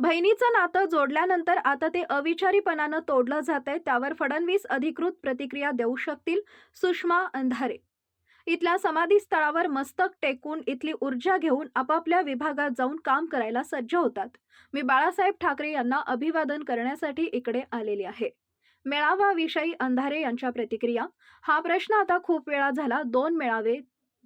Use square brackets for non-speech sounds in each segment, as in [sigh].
बहिणीचं नातं जोडल्यानंतर आता ते अविचारीपणानं तोडलं जातंय त्यावर फडणवीस अधिकृत प्रतिक्रिया देऊ शकतील सुषमा अंधारे. इथल्या समाधी स्थळावर मस्तक टेकून इथली ऊर्जा घेऊन आपापल्या विभागात जाऊन काम करायला सज्ज होतात. मी बाळासाहेब ठाकरे यांना अभिवादन करण्यासाठी इकडे आलेली आहे. मेळावाविषयी अंधारे यांच्या प्रतिक्रिया. हा प्रश्न आता खूप वेळा झाला दोन मेळावे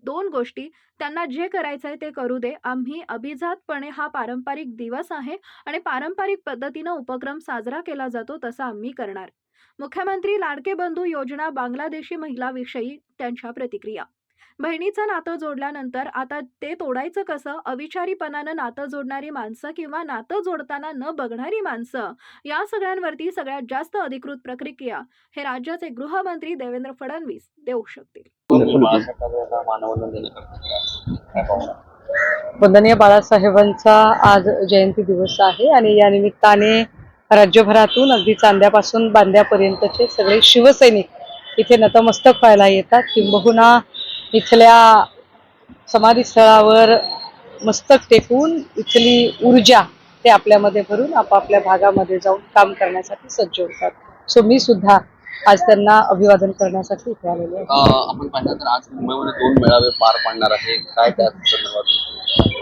दोन गोष्टी. त्यांना जे करायचंय ते करू दे. आम्ही अभिजातपणे हा पारंपरिक दिवस आहे आणि पारंपरिक पद्धतीनं उपक्रम साजरा केला जातो तसा आम्ही करणार. मुख्यमंत्री लाडके बंधू योजना बांगलादेशी महिलाविषयी त्यांच्या प्रतिक्रिया. बहिणीचं नातं जोडल्यानंतर आता ते तोडायचं कसं? अविचारीपणानं नातं जोडणारी माणसं किंवा नातं जोडताना न बघणारी माणसं? या सगळ्यांवरती सगळ्यात जास्त अधिकृत प्रक्रिया हे राज्याचे गृहमंत्री देवेंद्र फडणवीस देऊ शकतील. बाळासाहेब ठाकरेंना मानवंदन देण्याकरता काय पाहणार वंदनीय बाळासाहेबांचा आज जयंती दिवस आहे आणि या निमित्ताने राज्यभरातून अगदी चांद्यापासून बांद्यापर्यंतचे सगळे शिवसैनिक इथे नतमस्तक व्हायला येतात. किंबहुना इथल्या समाधीस्थळावर मस्तक टेकून इथली ऊर्जा ते आपल्यामध्ये भरून आपापल्या भागामध्ये जाऊन काम करण्यासाठी सज्ज होतात. सो मी सुद्धा आज त्यांना अभिवादन करण्यासाठी इथे आलेले आहे आपण पाहिलं तर आज मुंबईमध्ये दोन मेळावे पार पाडणार आहे. काय त्या संदर्भात?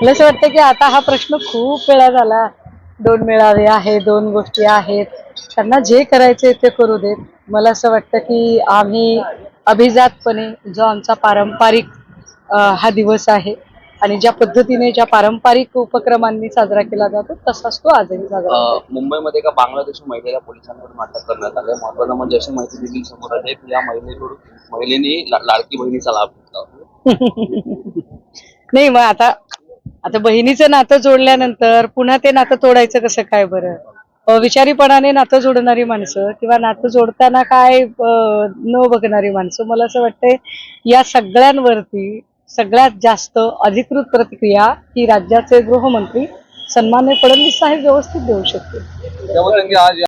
मला असं वाटतं की आता हा प्रश्न खूप वेळा झाला. दोन मेळावे आहे दोन गोष्टी आहेत. त्यांना जे करायचे ते करू देत. मला असं वाटतं की आम्ही अभिजातपणे जो आमचा पारंपरिक हा दिवस आहे आणि ज्या पद्धतीने ज्या पारंपरिक उपक्रमांनी साजरा केला जातो तसाच तो आजही साजरा मुंबईमध्ये एका बांगलादेशी महिलेला पोलिसांकडून अटक करण्यात आली. महत्वाचं म्हणजे अशी माहिती देखील समोर आली आहे की या महिलेकडून महिलेने लाडकी बहिणीचा लाभ घेतला. [laughs] नाही मग आता आता बहिणीचं नातं जोडल्यानंतर पुन्हा ते नातं तोडायचं कसं काय बरं? अविचारीपणाने नातं जोडणारी माणसं किंवा नातं जोडताना काय न बघणारी माणसं? मला असं वाटतंय या सगळ्यांवरती सगळ्यात जास्त अधिकृत प्रतिक्रिया ही राज्याचे गृहमंत्री सन्मान्य फडणवीस साहेब व्यवस्थित देऊ शकतील.